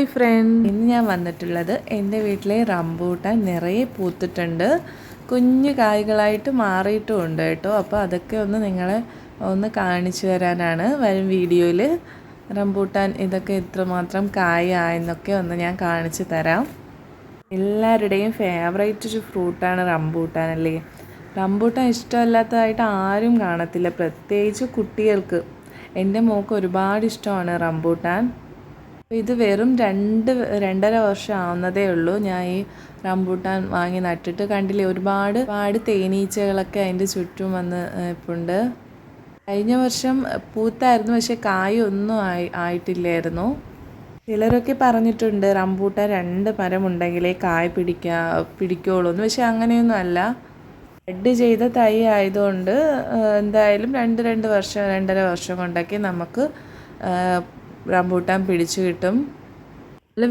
Hi front. ഇന്ന് ഞാൻ വന്നിട്ടുള്ളത് എന്റെ വീട്ടിലെ റംബൂട്ടാൻ നിറയെ പൂത്തിട്ടുണ്ട്. കുഞ്ഞു കായ്കളായിട്ട് മാറിയിട്ടും ഉണ്ട് കേട്ടോ. അപ്പോൾ അതൊക്കെ ഒന്ന് നിങ്ങളെ ഒന്ന് കാണിച്ചു തരാനാണ് വരും വീഡിയോയിൽ റംബൂട്ടാൻ ഇതൊക്കെ എത്രമാത്രം കായെന്നൊക്കെ ഒന്ന് ഞാൻ കാണിച്ചു തരാം. എല്ലാവരുടെയും ഫേവറേറ്റ് ഒരു ഫ്രൂട്ടാണ് റംബൂട്ടാൻ അല്ലേ? റംബൂട്ടാൻ ഇഷ്ടമല്ലാത്തതായിട്ട് ആരും കാണത്തില്ല. പ്രത്യേകിച്ച് കുട്ടികൾക്ക്. എന്റെ മോക്ക് ഒരുപാട് ഇഷ്ടമാണ് റംബൂട്ടാൻ. ഇത് വെറും രണ്ട് രണ്ടര വർഷം ആവുന്നതേ ഉള്ളൂ. ഞാൻ ഈ റംബൂട്ടാൻ വാങ്ങി നട്ടിട്ട് കണ്ടില്ലേ ഒരുപാട് ഒരുപാട് തേനീച്ചകളൊക്കെ അതിന്റെ ചുറ്റും വന്ന് ഇപ്പുണ്ട്. കഴിഞ്ഞ വർഷം പൂത്തായിരുന്നു പക്ഷെ കായൊന്നും ആയി ആയിട്ടില്ലായിരുന്നു. ചിലരൊക്കെ പറഞ്ഞിട്ടുണ്ട് റംബൂട്ടാൻ രണ്ട് മരം ഉണ്ടെങ്കിലേ കായ പിടിക്കാ പിടിക്കുള്ളൂ എന്ന് പക്ഷെ അങ്ങനെയൊന്നും അല്ല. ബെഡ് ചെയ്ത തൈ ആയതുകൊണ്ട് എന്തായാലും രണ്ട് രണ്ട് വർഷം രണ്ടര വർഷം കൊണ്ടൊക്കെ നമുക്ക് റംബൂട്ടാൻ പിടിച്ചു കിട്ടും.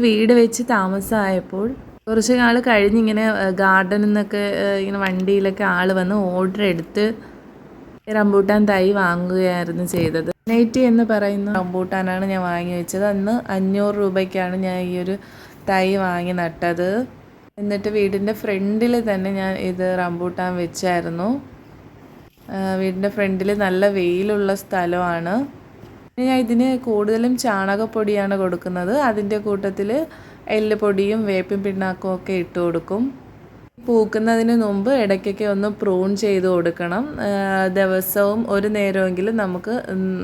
വീട് വെച്ച് താമസമായപ്പോൾ കുറച്ച് നാൾ കഴിഞ്ഞിങ്ങനെ ഗാർഡനിൽ നിന്നൊക്കെ ഇങ്ങനെ വണ്ടിയിലൊക്കെ ആൾ വന്ന് ഓർഡർ എടുത്ത് റംബൂട്ടാൻ തൈ വാങ്ങുകയായിരുന്നു ചെയ്തത്. നൈറ്റി എന്ന് പറയുന്ന റംബൂട്ടാനാണ് ഞാൻ വാങ്ങി വെച്ചത്. അന്ന് അഞ്ഞൂറ് രൂപയ്ക്കാണ് ഞാൻ ഈ ഒരു തൈ വാങ്ങി നട്ടത്. എന്നിട്ട് വീടിന്റെ ഫ്രണ്ടിൽ തന്നെ ഞാൻ ഇത് റംബൂട്ടാൻ വെച്ചായിരുന്നു. വീടിന്റെ ഫ്രണ്ടിൽ നല്ല വെയിലുള്ള സ്ഥലമാണ്. ഞാൻ ഇതിന് കൂടുതലും ചാണകപ്പൊടിയാണ് കൊടുക്കുന്നത്. അതിന്റെ കൂട്ടത്തിൽ എല്ലുപൊടിയും വേപ്പിൻ പിണ്ണാക്കും ഒക്കെ ഇട്ട് കൊടുക്കും. പൂക്കുന്നതിന് മുമ്പ് ഇടയ്ക്കൊക്കെ ഒന്ന് പ്രൂൺ ചെയ്ത് കൊടുക്കണം. ദിവസവും ഒരു നേരമെങ്കിലും നമുക്ക്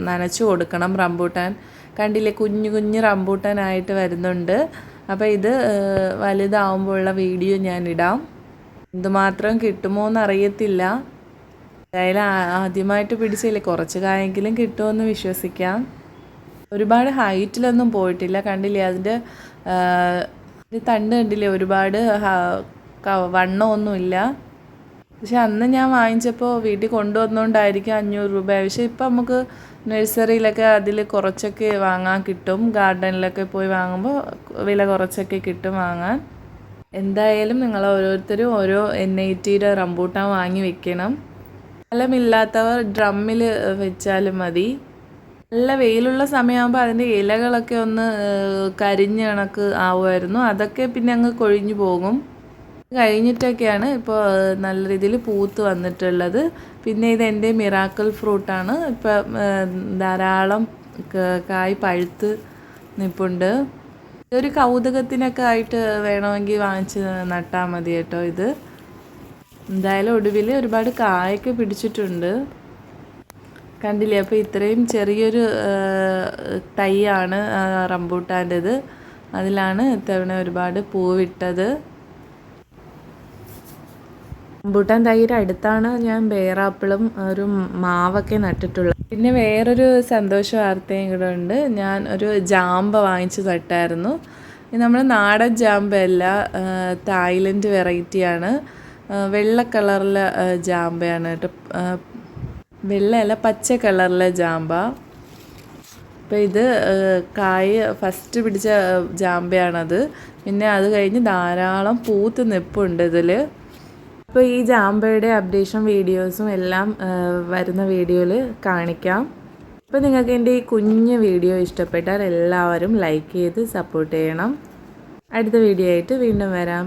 നനച്ചു കൊടുക്കണം. റംബൂട്ടാൻ കണ്ടില്ലേ? കുഞ്ഞു കുഞ്ഞു റംബൂട്ടാനായിട്ട് വരുന്നുണ്ട്. അപ്പോൾ ഇത് വലുതാവുമ്പോഴുള്ള വീഡിയോ ഞാനിടാം. എന്തുമാത്രം കിട്ടുമോ എന്നറിയത്തില്ല എന്തായാലും ആദ്യമായിട്ട് പിടിച്ചില്ലേ? കുറച്ച് കായെങ്കിലും കിട്ടുമെന്ന് വിശ്വസിക്കാം. ഒരുപാട് ഹൈറ്റിലൊന്നും പോയിട്ടില്ല. കണ്ടില്ലേ? അതിന്റെ തണ്ട് കണ്ടില്ലേ? ഒരുപാട് വണ്ണമൊന്നുമില്ല. പക്ഷെ അന്ന് ഞാൻ വാങ്ങിച്ചപ്പോൾ വീട്ടിൽ കൊണ്ടുവന്നുകൊണ്ടായിരിക്കും അഞ്ഞൂറ് രൂപ പക്ഷെ ഇപ്പം നമുക്ക് നഴ്സറിയിലൊക്കെ അതിൽ കുറച്ചൊക്കെ വാങ്ങാൻ കിട്ടും. ഗാർഡനിലൊക്കെ പോയി വാങ്ങുമ്പോൾ വില കുറച്ചൊക്കെ കിട്ടും വാങ്ങാൻ. എന്തായാലും നിങ്ങൾ ഓരോരുത്തരും ഓരോ എൻ ഐ ടിയുടെ റംബൂട്ടാൻ വാങ്ങി വെക്കണം. സ്ഥലമില്ലാത്തവർ ഡ്രമ്മിൽ വെച്ചാലും മതി. നല്ല വെയിലുള്ള സമയമാകുമ്പോൾ അതിന്റെ ഇലകളൊക്കെ ഒന്ന് കരിഞ്ഞ കണക്ക് ആവുമായിരുന്നു. അതൊക്കെ പിന്നെ അങ്ങ് കൊഴിഞ്ഞു പോകും. കഴിഞ്ഞിട്ടൊക്കെയാണ് ഇപ്പോൾ നല്ല രീതിയിൽ പൂത്ത് വന്നിട്ടുള്ളത്. പിന്നെ ഇത് എന്റെ മിറാക്കിൾ ഫ്രൂട്ടാണ്. ഇപ്പം ധാരാളം കായ് പഴുത്ത് നിൽപ്പുണ്ട് ഇതൊരു കൗതുകത്തിനൊക്കെ ആയിട്ട് വേണമെങ്കിൽ വാങ്ങിച്ച് നട്ടാൽ മതി കേട്ടോ ഇത്. എന്തായാലും ഒടുവിൽ ഒരുപാട് കായൊക്കെ പിടിച്ചിട്ടുണ്ട്. കണ്ടില്ലേ? അപ്പോൾ ഇത്രയും ചെറിയൊരു തൈയാണ് റംബൂട്ടാന്റെത് അതിലാണ് ഇത്തവണ ഒരുപാട് പൂവിട്ടത്. റംബൂട്ടാൻ തൈയുടെ അടുത്താണ് ഞാൻ വേറാപ്പിളും ഒരു മാവൊക്കെ നട്ടിട്ടുള്ളത്. പിന്നെ വേറൊരു സന്തോഷ വാർത്തയും കൂടെ ഉണ്ട്. ഞാൻ ഒരു ജാമ്പ വാങ്ങിച്ചു നട്ടായിരുന്നു നമ്മൾ നാടൻ ജാമ്പയല്ല തായ്ലൻഡ് വെറൈറ്റിയാണ്. വെള്ള കളറിലെ ജാമ്പയാണ് കേട്ടോ. വെള്ളയല്ല പച്ച കളറിലെ ജാമ്പ. അപ്പോൾ ഇത് കായ് ഫസ്റ്റ് പിടിച്ച ജാമ്പയാണത്. പിന്നെ അത് കഴിഞ്ഞ് ധാരാളം പൂത്ത് നിപ്പുണ്ട് ഇതിൽ അപ്പോൾ ഈ ജാമ്പയുടെ അപ്ഡേഷൻ വീഡിയോസും എല്ലാം വരുന്ന വീഡിയോയിൽ കാണിക്കാം. അപ്പോൾ നിങ്ങൾക്ക് എന്റെ ഈ കുഞ്ഞ് വീഡിയോ ഇഷ്ടപ്പെട്ടാൽ എല്ലാവരും ലൈക്ക് ചെയ്ത് സപ്പോർട്ട് ചെയ്യണം. അടുത്ത വീഡിയോ ആയിട്ട് വീണ്ടും വരാം.